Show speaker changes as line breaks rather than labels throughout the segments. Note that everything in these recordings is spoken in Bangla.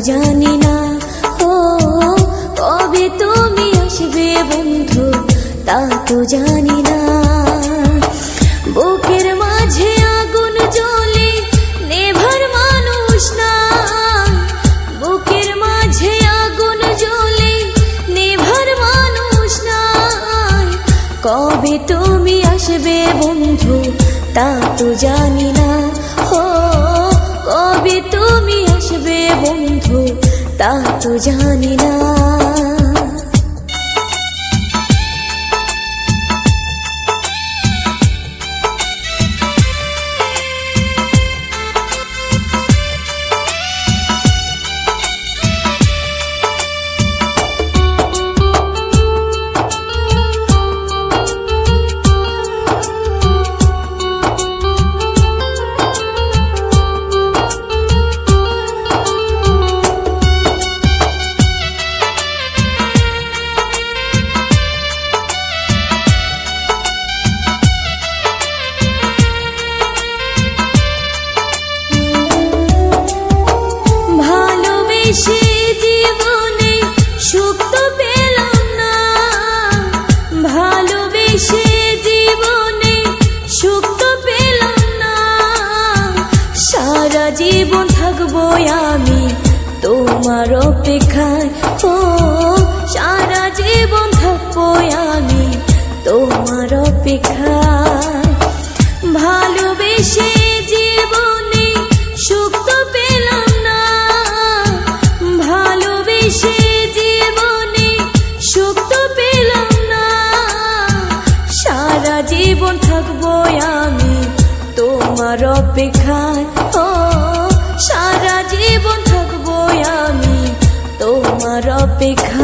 জানি না। ও, কবে তুমি আসবে বন্ধু? তা তো জানি না। বুকের মাঝে আগুন জ্বলে নেভার মানুষ না। বুকের মাঝে আগুন জ্বলে নেভার মানুষ নাই কবে তুমি আসবে বন্ধু? তা তো জানি না। কবে তুমি আসবে বন্ধু? তা তো জানি না। ভালোবেসে জীবনে জীবনে না। সারা জীবন থাকব আমি তোমার অপেক্ষায়। ও, সারা জীবন আমি তোমার সারা জীবন থাকব আমি তোমার অপেক্ষায়। ও সারা জীবন থাকব আমি তোমার অপেক্ষায়।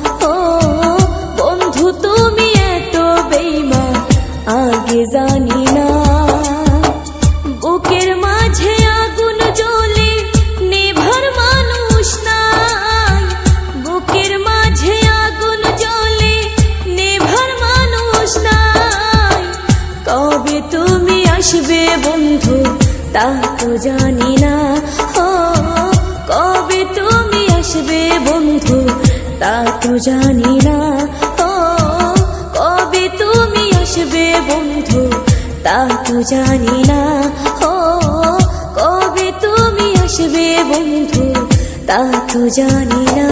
তা তো জানি না। কবে তুমি আসবে বন্ধু? তা তো জানি না। কবে তুমি আসবে বন্ধু? তা তো জানি না। কবে তুমি আসবে বন্ধু? তা তো জানি না।